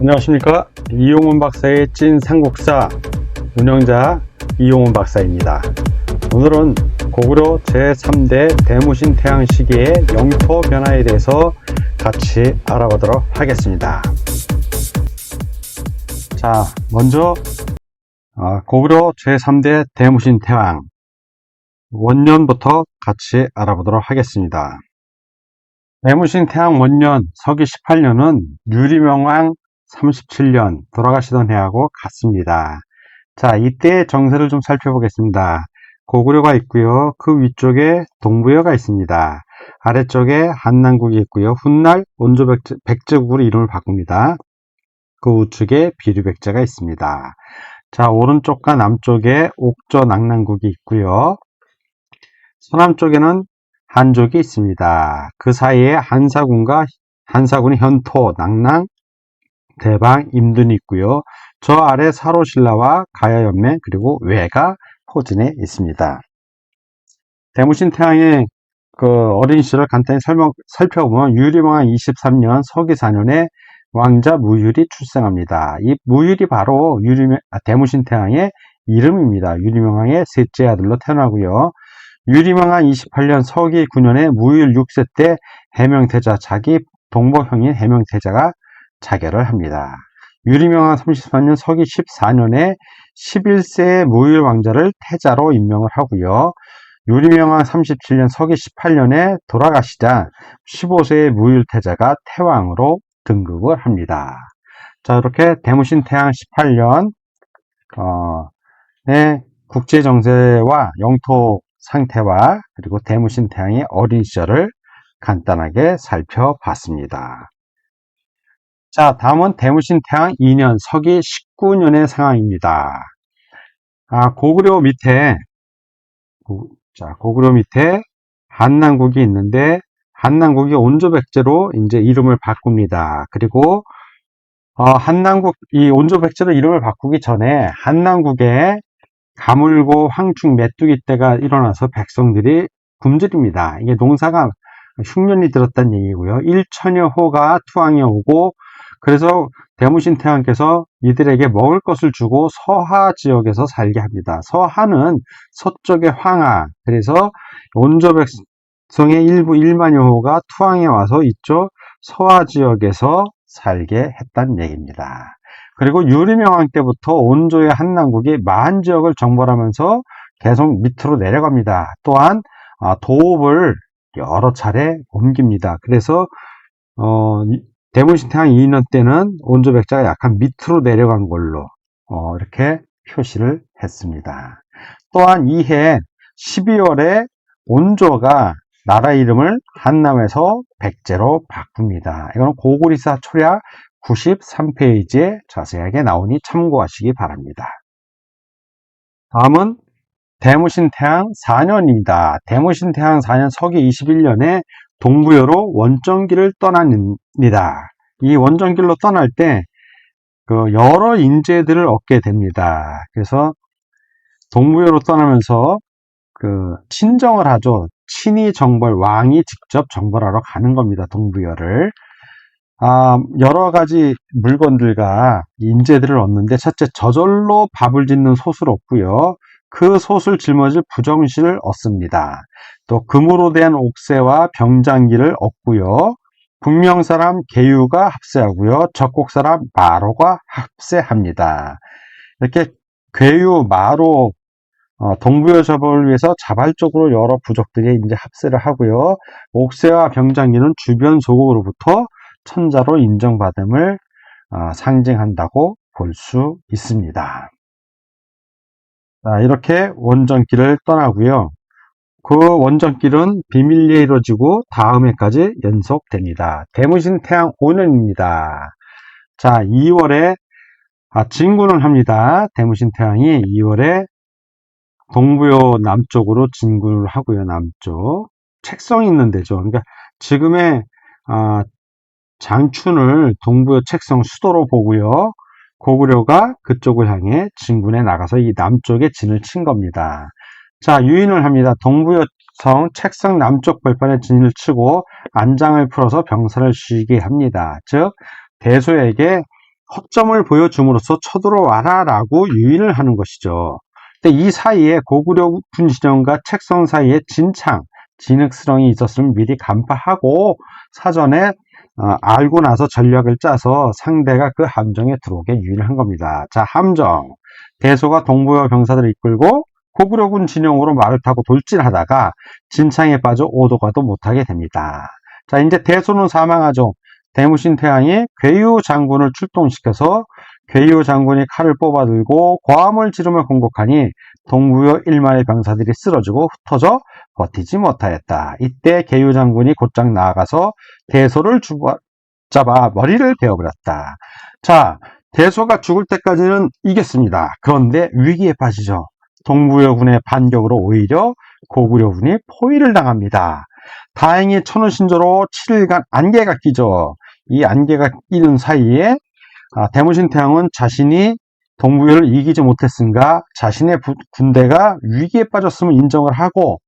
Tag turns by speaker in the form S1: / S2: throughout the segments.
S1: 안녕하십니까? 이용훈 박사의 찐 삼국사 운영자 이용훈 박사입니다. 오늘은 고구려 제3대 대무신 태양 시기의 영토 변화에 대해서 같이 알아보도록 하겠습니다. 자 먼저 아, 고구려 제3대 대무신 태왕 원년부터 같이 알아보도록 하겠습니다. 대무신 태양 원년 서기 18년은 유리명왕 37년 돌아가시던 해하고 같습니다. 자, 이때 정세를 좀 살펴보겠습니다. 고구려가 있고요. 그 위쪽에 동부여가 있습니다. 아래쪽에 한남국이 있고요. 훗날 온조 백제국으로 이름을 바꿉니다. 그 우측에 비류백제가 있습니다. 자, 오른쪽과 남쪽에 옥저 낙랑국이 있고요. 서남쪽에는 한족이 있습니다. 그 사이에 한사군과 한사군의 현토, 낙랑, 대방, 임둔이 있고요. 저 아래 사로신라와 가야연맹 그리고 외가 호진에 있습니다. 대무신 태양의 그 어린 시절을 간단히 설명, 살펴보면 유리망한 23년 서기 4년에 왕자 무율이 출생합니다. 이 무율이 바로 유리명, 아, 대무신 태양의 이름입니다. 유리명왕의 셋째 아들로 태어나고요. 유리명한 28년 서기 9년에 무율 6세 때 해명태자 자기 동복형인 해명태자가 자결을 합니다. 유리명왕 33년 서기 14년에 11세의 무율 왕자를 태자로 임명을 하고요. 유리명왕 37년 서기 18년에 돌아가시자 15세의 무율 태자가 태왕으로 등극을 합니다. 자 이렇게 대무신 태양 18년 어, 의 국제 정세와 영토 상태와 그리고 대무신 태양의 어린 시절을 간단하게 살펴봤습니다. 자, 다음은 대무신 태양 2년 서기 19년의 상황입니다. 아, 고구려 밑에 고, 자, 고구려 밑에 한남국이 있는데 한남국이 온조백제로 이제 이름을 바꿉니다. 그리고 어, 한남국 이 온조백제로 이름을 바꾸기 전에 한남국에 가물고 황충 메뚜기 때가 일어나서 백성들이 굶주립니다. 이게 농사가 흉년이 들었다는 얘기고요. 일천여 호가 투항해 오고 그래서 대무신 태왕께서 이들에게 먹을 것을 주고 서하 지역에서 살게 합니다. 서하는 서쪽의 황하 그래서 온조 백성의 일부 1만여 호가 투항해 와서 이쪽 서하 지역에서 살게 했다는 얘기입니다. 그리고 유리명왕 때부터 온조의 한남국이 만 지역을 정벌하면서 계속 밑으로 내려갑니다. 또한 아, 도읍을 여러 차례 옮깁니다. 그래서 어, 대문신 태양 2년 때는 온조 백자가 약간 밑으로 내려간 걸로 어, 이렇게 표시를 했습니다. 또한 이해 12월에 온조가 나라 이름을 한남에서 백제로 바꿉니다. 이거는 고구리사 초략 93페이지에 자세하게 나오니 참고하시기 바랍니다. 다음은 대무신 태양 4년입니다. 대무신 태양 4년 서기 21년에 동부여로 원정길을 떠납니다. 이 원정길로 떠날 때 그 여러 인재들을 얻게 됩니다. 그래서 동부여로 떠나면서 그 친정을 하죠. 친히 정벌, 왕이 직접 정벌하러 가는 겁니다. 동부여를. 아, 여러 가지 물건들과 인재들을 얻는데 첫째 저절로 밥을 짓는 솥을 얻고요. 그 솥을 짊어질 부정실을 얻습니다. 또 금으로 된 옥새와 병장기를 얻고요. 북명 사람 개유가 합세하고요. 적곡 사람 마로가 합세합니다. 이렇게 괴유, 마로, 어, 동부여 접을 위해서 자발적으로 여러 부족들이 이제 합세를 하고요. 옥새와 병장기는 주변 소국으로부터 천자로 인정받음을 어, 상징한다고 볼 수 있습니다. 자, 이렇게 원정길을 떠나고요. 그 원정길은 비밀리에 이루어지고 다음 해까지 연속됩니다. 대무신 태양 5년입니다. 자, 2월에 아, 진군을 합니다. 대무신 태양이 2월에 동부요 남쪽으로 진군을 하고요. 남쪽 책성이 있는 데죠. 그러니까 지금의 아, 장춘을 동부의 책성 수도로 보고요. 고구려가 그쪽을 향해 진군에 나가서 이 남쪽에 진을 친 겁니다. 자, 유인을 합니다. 동부여성 책성 남쪽 벌판에 진을 치고 안장을 풀어서 병사를 쉬게 합니다. 즉, 대소에게 허점을 보여줌으로써 쳐들어와라 라고 유인을 하는 것이죠. 근데 이 사이에 고구려 군진영과 책성 사이에 진창, 진흙스렁이 있었으면 미리 간파하고 사전에 어, 알고 나서 전략을 짜서 상대가 그 함정에 들어오게 유인한 겁니다. 자, 함정. 대소가 동부여 병사들을 이끌고 고구려군 진영으로 말을 타고 돌진하다가 진창에 빠져 오도가도 못하게 됩니다. 자, 이제 대소는 사망하죠. 대무신 태양이 괴유 장군을 출동시켜서 괴유 장군이 칼을 뽑아들고 고함을 지르며 공격하니 동부여 1만의 병사들이 쓰러지고 흩어져 버티지 못하였다. 이때 괴유 장군이 곧장 나아가서 대소를 잡아 머리를 베어버렸다. 자, 대소가 죽을 때까지는 이겼습니다. 그런데 위기에 빠지죠. 동부여군의 반격으로 오히려 고구려군이 포위를 당합니다. 다행히 천우신조로 7일간 안개가 끼죠. 이 안개가 끼는 사이에 아, 대무신 태왕은 자신이 동부여를 이기지 못했은가 자신의 군대가 위기에 빠졌음을 인정을 하고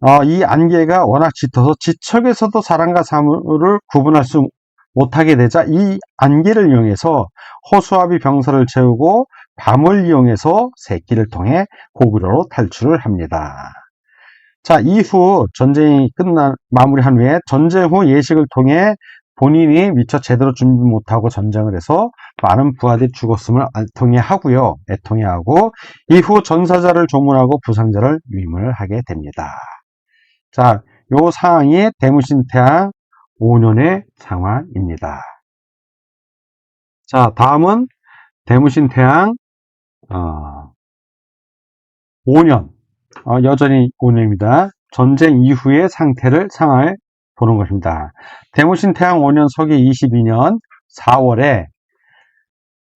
S1: 어, 이 안개가 워낙 짙어서 지척에서도 사람과 사물을 구분할 수 못하게 되자 이 안개를 이용해서 호수아비 병사를 채우고 밤을 이용해서 새끼를 통해 고구려로 탈출을 합니다. 자, 이후 전쟁이 끝난 마무리한 후에 전쟁 후 예식을 통해 본인이 미처 제대로 준비 못하고 전쟁을 해서 많은 부하들이 죽었음을 애통해 하고요. 애통해 하고 이후 전사자를 조문하고 부상자를 위문을 하게 됩니다. 자, 요 상황이 대무신 태양 5년의 상황입니다. 자, 다음은 대무신 태양 어, 5년 어, 여전히 5년입니다. 전쟁 이후의 상태를 상황을 보는 것입니다. 대무신 태양 5년 서기 22년 4월에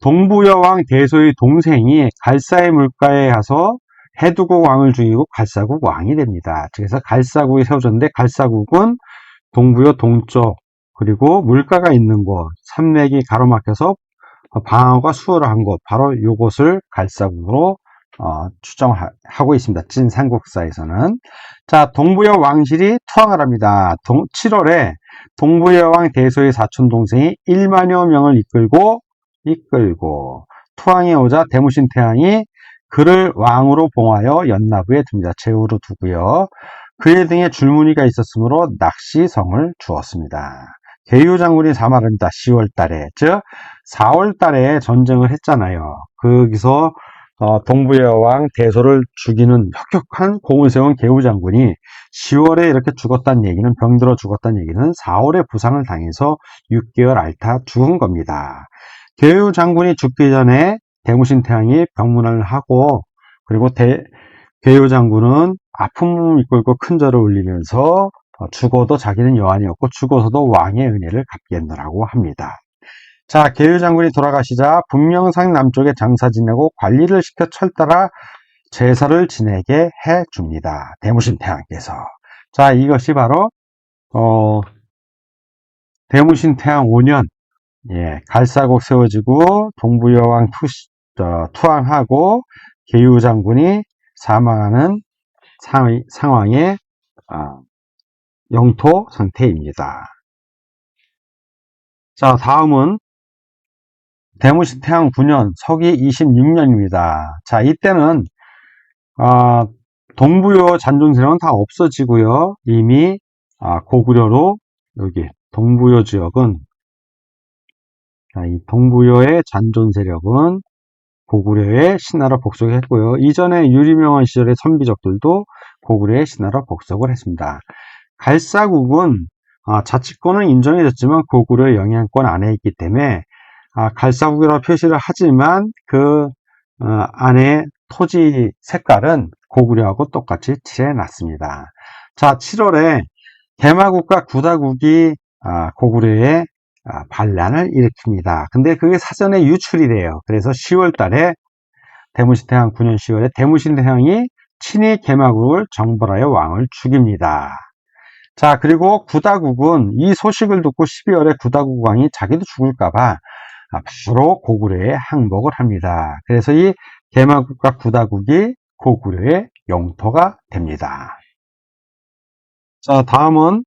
S1: 동부여왕 대소의 동생이 갈사의 물가에 가서 해두국 왕을 죽이고 갈사국 왕이 됩니다. 그래서 갈사국이 세워졌는데 갈사국은 동부여 동쪽 그리고 물가가 있는 곳 산맥이 가로막혀서 방어가 수월한 곳 바로 이곳을 갈사국으로 어, 추정하고 있습니다. 찐 삼국사에서는 자 동부여 왕실이 투항을 합니다. 동, 7월에 동부여 왕 대소의 사촌 동생이 1만여 명을 이끌고 이끌고 투항에 오자 대무신 태왕이 그를 왕으로 봉하여 연나부에 둡니다. 제후로 두고요. 그의 등에 줄무늬가 있었으므로 낚시성을 주었습니다. 개유 장군이 사말합니다. 10월 달에 즉 4월 달에 전쟁을 했잖아요. 거기서 어, 동부의 왕 대소를 죽이는 혁혁한 공을 세운 개우 장군이 10월에 이렇게 죽었다는 얘기는 병들어 죽었다는 얘기는 4월에 부상을 당해서 6개월 앓다 죽은 겁니다. 개우 장군이 죽기 전에 대무신 태양이 병문안을 하고 그리고 대, 개우 장군은 아픔을 이끌고 큰 절을 올리면서 어, 죽어도 자기는 여한이었고 죽어서도 왕의 은혜를 갚겠노라고 합니다. 자, 계율 장군이 돌아가시자 분명상 남쪽에 장사 지내고 관리를 시켜 철따라 제사를 지내게 해 줍니다. 대무신 태양께서. 자, 이것이 바로 어, 대무신 태양 5년 예, 갈사곡 세워지고 동부여왕 투, 어, 투항하고 계유 장군이 사망하는 상, 상황의 어, 영토 상태입니다. 자, 다음은 대무신 태양 9년, 서기 26년입니다. 자, 이때는 어, 동부여 잔존세력은 다 없어지고요. 이미 아, 고구려로 여기 동부여 지역은 자, 이 동부여의 잔존 세력은 고구려의 신하로 복속을 했고요. 이전에 유리명원 시절의 선비족들도 고구려의 신하로 복속을 했습니다. 갈사국은 아, 자치권은 인정해졌지만 고구려의 영향권 안에 있기 때문에 아, 갈사국이라고 표시를 하지만 그 어, 안에 토지 색깔은 고구려하고 똑같이 칠해놨습니다. 자, 7월에 대마국과 구다국이 아, 고구려의 아, 반란을 일으킵니다. 근데 그게 사전에 유출이 돼요. 그래서 10월 달에 대무신태양 9년 10월에 대무신태양이 친히 개마국을 정벌하여 왕을 죽입니다. 자, 그리고 구다국은 이 소식을 듣고 12월에 구다국 왕이 자기도 죽을까봐 바로 고구려에 항복을 합니다. 그래서 이 개마국과 구다국이 고구려의 영토가 됩니다. 자, 다음은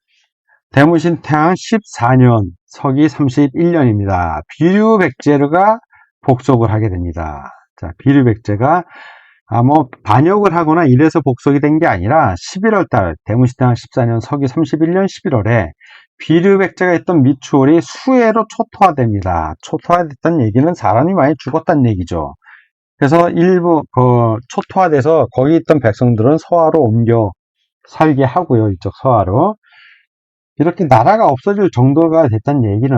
S1: 대무신 태양 14년, 서기 31년입니다. 비류백제가 복속을 하게 됩니다. 자, 비류백제가 아, 뭐, 반역을 하거나 이래서 복속이 된 게 아니라 11월 달, 대무신 태양 14년, 서기 31년 11월에 비류백제가 있던 미추홀이 수해로 초토화됩니다. 초토화됐다는 얘기는 사람이 많이 죽었다는 얘기죠. 그래서 일부 그 초토화돼서 거기 있던 백성들은 서하로 옮겨 살게 하고요. 이쪽 서하로. 이렇게 나라가 없어질 정도가 됐다는 얘기는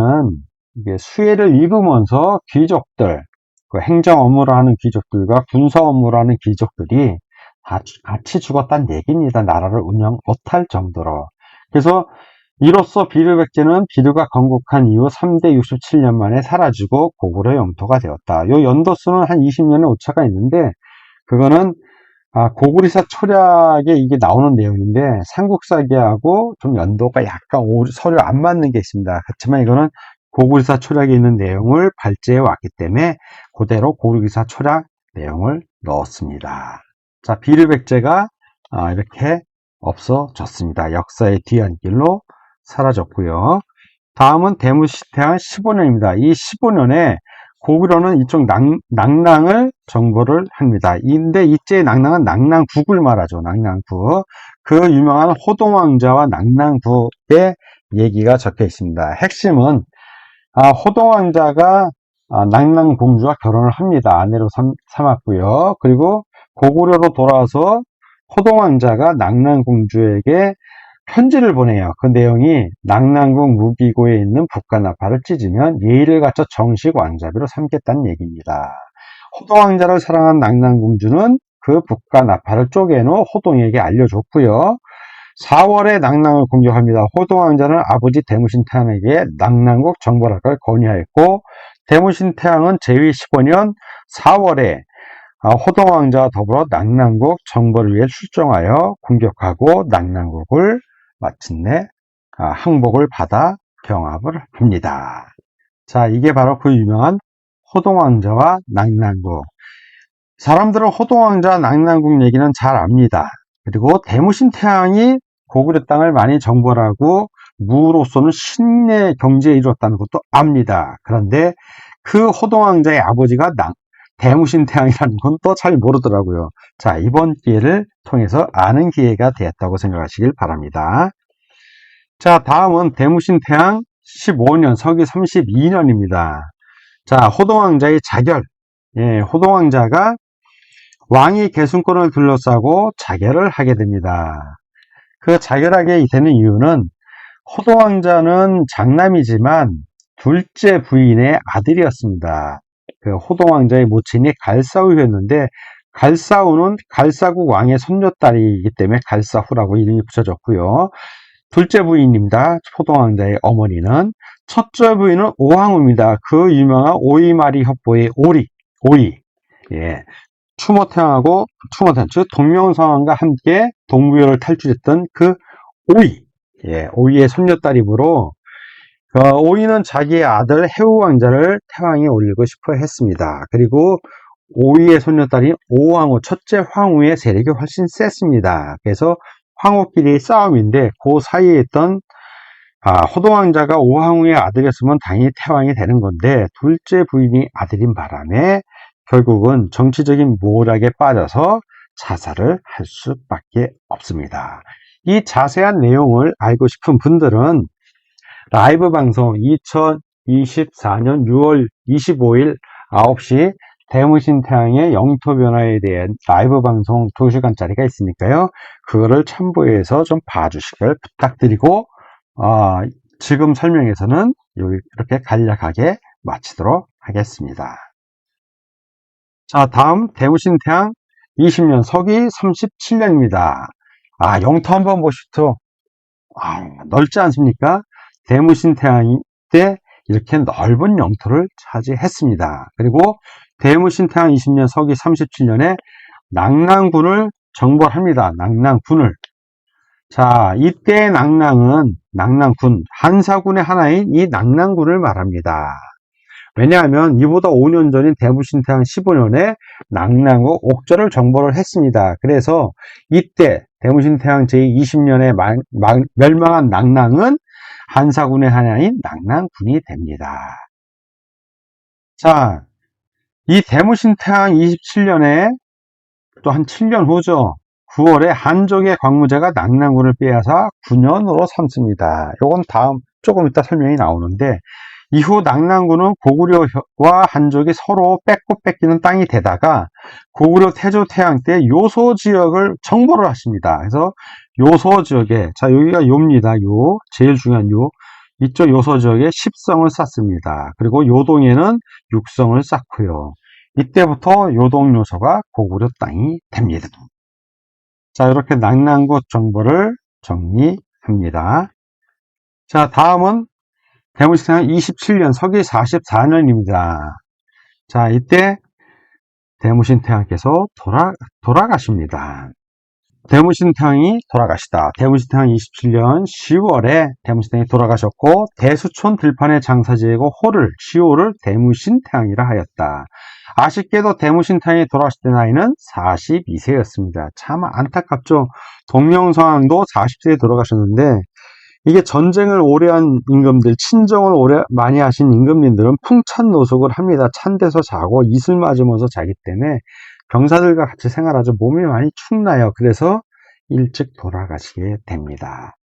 S1: 이게 수혜를 입으면서 귀족들, 그 행정 업무를 하는 귀족들과 군사 업무를 하는 귀족들이 다 같이 죽었다는 얘기입니다. 나라를 운영 못할 정도로. 그래서 이로써 비류백제는 비류가 건국한 이후 3대 67년 만에 사라지고 고구려 영토가 되었다. 요 연도수는 한 20년의 오차가 있는데 그거는 아, 고구리사 초략에 이게 나오는 내용인데 삼국사기하고 좀 연도가 약간 오- 서로 안 맞는 게 있습니다. 그렇지만 이거는 고구리사 초략에 있는 내용을 발제해 왔기 때문에 그대로 고구리사 초략 내용을 넣었습니다. 자, 비류백제가 아, 이렇게 없어졌습니다. 역사의 뒤안길로 사라졌고요. 다음은 대무시태한 15년입니다. 이 15년에 고구려는 이쪽 낭, 낭랑을 정보를 합니다. 근데 이때 낭랑은 낭랑국을 말하죠. 낭랑국. 그 유명한 호동왕자와 낭랑국의 얘기가 적혀 있습니다. 핵심은 아, 호동왕자가 아, 낭랑공주와 결혼을 합니다. 아내로 삼, 삼았고요. 그리고 고구려로 돌아와서 호동왕자가 낭랑공주에게 편지를 보내요. 그 내용이 낙랑궁 무기고에 있는 북한나파를 찢으면 예의를 갖춰 정식 왕자비로 삼겠다는 얘기입니다. 호동 왕자를 사랑한 낙랑공주는 그 북한나파를 쪼개놓 호동에게 알려줬고요. 4월에 낙랑을 공격합니다. 호동 왕자는 아버지 대무신 태양에게 낙랑국 정벌학을 건의하였고 대무신 태양은 제위 15년 4월에 아, 호동 왕자와 더불어 낙랑국 정벌을 위해 출정하여 공격하고 낙랑국을 마침내 아, 항복을 받아 병합을 합니다. 자, 이게 바로 그 유명한 호동왕자와 낙랑국. 사람들은 호동왕자 낙랑국 얘기는 잘 압니다. 그리고 대무신 태양이 고구려 땅을 많이 정벌하고 무로서는 신의 경제에 이뤘다는 것도 압니다. 그런데 그 호동왕자의 아버지가 낭, 대무신 태양이라는 건 또 잘 모르더라고요. 자, 이번 기회를 통해서 아는 기회가 되었다고 생각하시길 바랍니다. 자, 다음은 대무신 태양 15년, 서기 32년입니다. 자, 호동왕자의 자결. 예, 호동왕자가 왕이 개순권을 둘러싸고 자결을 하게 됩니다. 그 자결하게 되는 이유는 호동왕자는 장남이지만 둘째 부인의 아들이었습니다. 그 호동 왕자의 모친이 갈사우였는데 갈사우는 갈사국 왕의 손녀딸이기 때문에 갈사후라고 이름이 붙여졌고요. 둘째 부인입니다. 호동 왕자의 어머니는 첫째 부인은 오왕후입니다. 그 유명한 오이마리 협보의 오리, 오이. 예. 추모태왕하고 추모태왕, 즉 동명성왕과 함께 동부여를 탈출했던 그 오이. 예, 오이의 손녀딸이므로 어, 오이는 자기의 아들 해우 왕자를 태왕에 올리고 싶어 했습니다. 그리고 오이의 손녀딸인 오왕후, 첫째 황후의 세력이 훨씬 셌습니다. 그래서 황후끼리 싸움인데 그 사이에 있던 아, 호동왕자가 오왕후의 아들이었으면 당연히 태왕이 되는 건데 둘째 부인이 아들인 바람에 결국은 정치적인 모략에 빠져서 자살을 할 수밖에 없습니다. 이 자세한 내용을 알고 싶은 분들은 라이브 방송 2024년 6월 25일 9시 대무신 태양의 영토 변화에 대한 라이브 방송 2시간짜리가 있으니까요. 그거를 참고해서 좀 봐주시길 부탁드리고 어, 지금 설명에서는 이렇게 간략하게 마치도록 하겠습니다. 자, 다음 대무신 태양 20년 서기 37년입니다. 아, 영토 한번 보시죠. 아, 넓지 않습니까? 대무신 태양 때 이렇게 넓은 영토를 차지했습니다. 그리고 대무신 태양 20년 서기 37년에 낙랑군을 정벌합니다. 낙랑군을. 자, 이때 낙랑은 낙랑군, 한사군의 하나인 이 낙랑군을 말합니다. 왜냐하면 이보다 5년 전인 대무신 태양 15년에 낙랑국 옥저를 정벌을 했습니다. 그래서 이때 대무신 태양 제20년에 멸망한 낙랑은 한사군의 한양인 낙랑군이 됩니다. 자, 이 대무신 태양 27년에 또 한 7년 후죠. 9월에 한족의 광무제가 낙랑군을 빼앗아 9년으로 삼습니다. 요건 다음 조금 이따 설명이 나오는데 이후 낙랑군은 고구려와 한족이 서로 뺏고 뺏기는 땅이 되다가 고구려 태조 태양 때 요소 지역을 정벌을 하십니다. 그래서 요소 지역에 자 여기가 요입니다. 요 제일 중요한 요 이쪽 요소 지역에 십성을 쌓습니다. 그리고 요동에는 육성을 쌓고요. 이때부터 요동 요소가 고구려 땅이 됩니다. 자 이렇게 낙랑군 정보를 정리합니다. 자 다음은 대무신태양 27년 서기 44년입니다. 자 이때 대무신 태양께서 돌아, 돌아가십니다. 대무신 태양이 돌아가시다. 대무신 태양 27년 10월에 대무신 태양이 돌아가셨고 대수촌 들판의 장사지이고 호를 시호를 대무신 태양이라 하였다. 아쉽게도 대무신 태양이 돌아가실 때 나이는 42세였습니다. 참 안타깝죠. 동명성왕도 40세에 돌아가셨는데 이게 전쟁을 오래 한 임금들, 친정을 오래 많이 하신 임금님들은 풍찬 노숙을 합니다. 찬 데서 자고 이슬 맞으면서 자기 때문에 병사들과 같이 생활하죠. 몸이 많이 축나요. 그래서 일찍 돌아가시게 됩니다.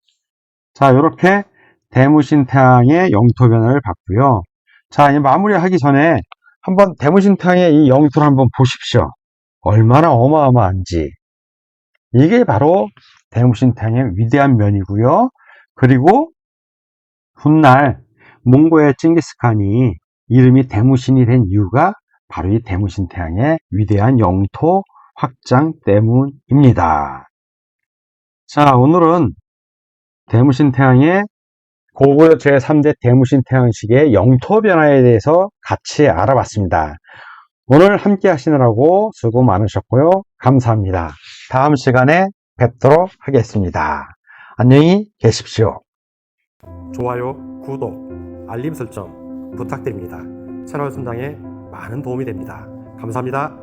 S1: 자, 이렇게 대무신 태양의 영토 변화를 봤고요. 자, 이 마무리하기 전에 한번 대무신 태양의 이 영토를 한번 보십시오. 얼마나 어마어마한지. 이게 바로 대무신 태양의 위대한 면이고요. 그리고 훗날 몽고의 칭기스칸이 이름이 대무신이 된 이유가 바로 이 대무신 태양의 위대한 영토 확장 때문입니다. 자, 오늘은 대무신 태양의 고구려 제3대 대무신 태양식의 영토 변화에 대해서 같이 알아봤습니다. 오늘 함께 하시느라고 수고 많으셨고요. 감사합니다. 다음 시간에 뵙도록 하겠습니다. 안녕히 계십시오.
S2: 좋아요, 구독, 알림 설정 부탁드립니다. 채널 성장에 많은 도움이 됩니다. 감사합니다.